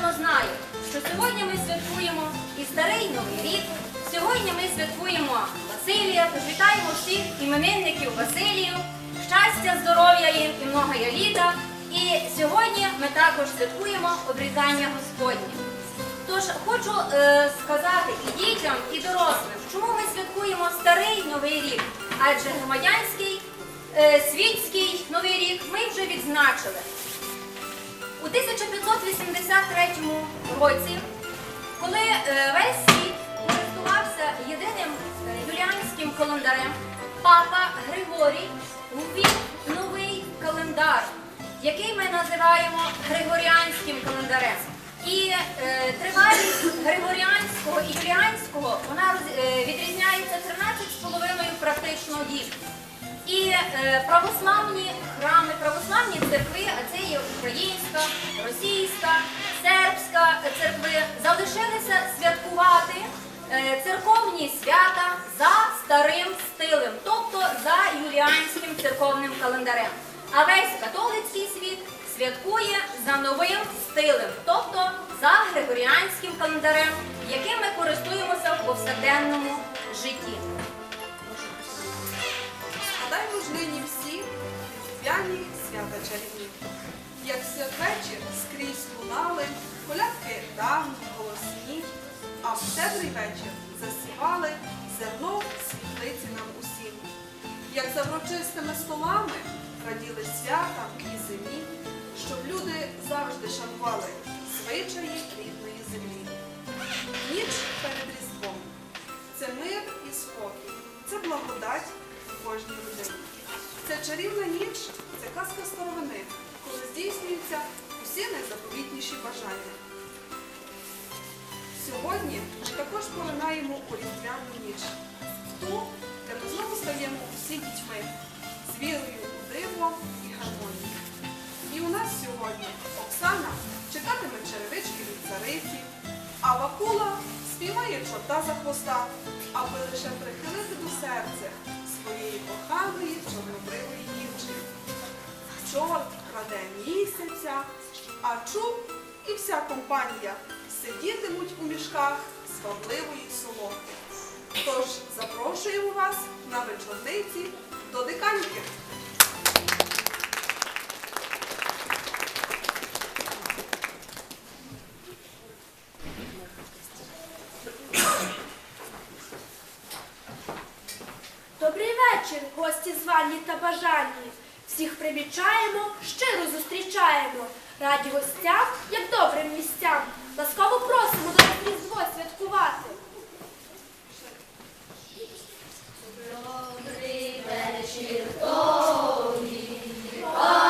напевно знає, що сьогодні ми святкуємо і старий Новий рік. Сьогодні ми святкуємо Василія, тож вітаємо всіх іменинників Василію, щастя, здоров'я їм і многоя літа. І сьогодні ми також святкуємо обрізання Господнє. Тож хочу е, сказати і дітям, і дорослим, чому ми святкуємо старий новий рік, адже громадянський е, світський новий рік ми вже відзначили. У 1583 році, коли е, весь світ користувався єдиним е, юліанським календарем, папа Григорій ввів новий календар, який ми називаємо Григоріанським календарем. І е, тривалість Григоріанського і Юліанського вона е, відрізняється 13,5 практично діб. І е, православні храми, православні церкви, а це є українська, російська, сербська церкви, залишилися святкувати е, церковні свята за старим стилем, тобто за юліанським церковним календарем. А весь католицький світ святкує за новим стилем, тобто за григоріанським календарем, яким ми користуємося в повсякденному житті. Згадаймо ж нині всі різдвяні свята чарівні. Як святвечір скрізь лунали, колядки давні, голосні, а в щедрий вечір засівали зерно світлиці нам усім. Як за врочистими столами раділи святам і зимі, щоб люди завжди шанували звичаї рідної землі. Ніч перед Різдвом це мир і спокій, це благодать кожній родині. Це чарівна ніч, це казка старовини, коли здійснюються усі найзаповітніші бажання. Сьогодні ми також поринаємо у різдвяну ніч, ту, де ми знову стаємо усі дітьми, з вірою у диво і гармонію. І у нас сьогодні Оксана чекатиме черевички від цариці, а Вакула співає чорта за хвоста, аби лише прихилити до серця своєї коханої чорнобривої дівчини. Чорт краде місяця, а чуб і вся компанія сидітимуть у мішках свабливої соломи. Тож запрошуємо вас на вечорниці до диканьки. Добрий вечір, гості бажані. Всіх примічаємо, щиро зустрічаємо. Раді гостям, як добрим місцям. Ласкаво просимо до нас різдво святкувати. Народився,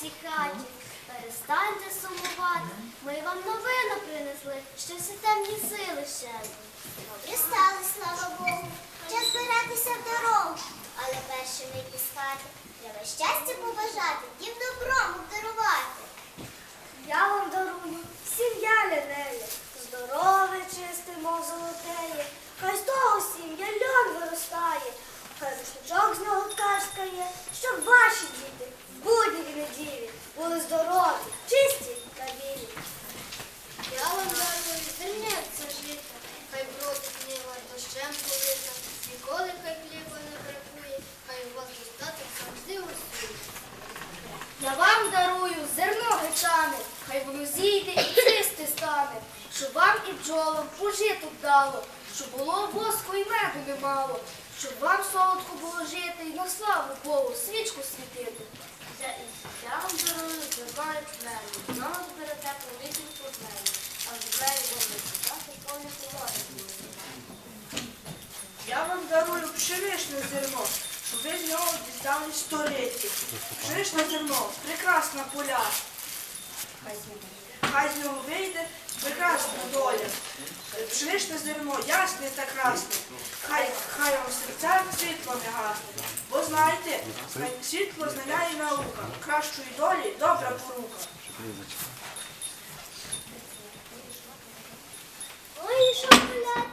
цій хаті. Перестаньте сумувати. Ми вам новину принесли, що всі темні сили щезли. Добрі стали, слава Богу. Час збиратися в дорогу. Але перше ми із хати. Треба щастя побажати, їм добром обдарувати. Я вам дарую сім'я лянеє, здорове, чисте, мов золотеє. Хай з того сім'я льон виростає, хай рушничок з нього ткашкає, щоб ваші діти в будні і неділі були здорові, чисті та білі. Я вам дарую зерняться жита, хай бродить ніва дощем полита, ніколи хай хліба не бракує, хай у вас достаток завжди гостює. Я вам дарую зерно гречане, хай воно зійде і чисте стане, щоб вам і бджолам пожиток дало, щоб було воску і меду немало, щоб вам солодко було жити і на славу Богу свічку світити. Я, я вам дарую і тлenu, знову зберете пролітню проблему, а з двері вони читати повні колоди. Я вам дарую пшеничне зерно, щоб ви з нього дістали століття. Пшеничне зерно, прекрасна поля. Хай з нього вийде прекрасна доля. Пшеничне зерно, ясне та красне. Хай, хай вам серця світло не гасне. Бо знаєте, світло знання і наука. Кращої долі добра порука. Ой, шоколадка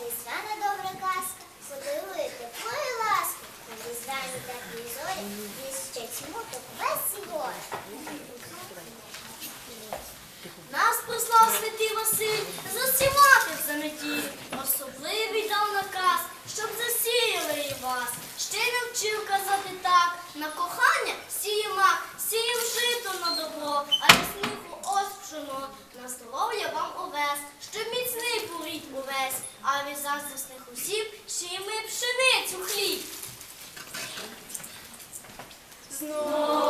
різдвяна добра казка, подарує теплої ласки, різдвяні теплі зорі, віщать смуток весь горе. Нас послав святий Василь засівати в заметі. Особливий дав наказ, щоб засіяли і вас. Ще не вчив казати так. На кохання сіє мак, сієм жито на добро, а яснику ось пшено. На здоров'я вам овес, щоб міцний порід увесь, а від заздрісних осіб ще й ми пшеницю хліб. З новим Василю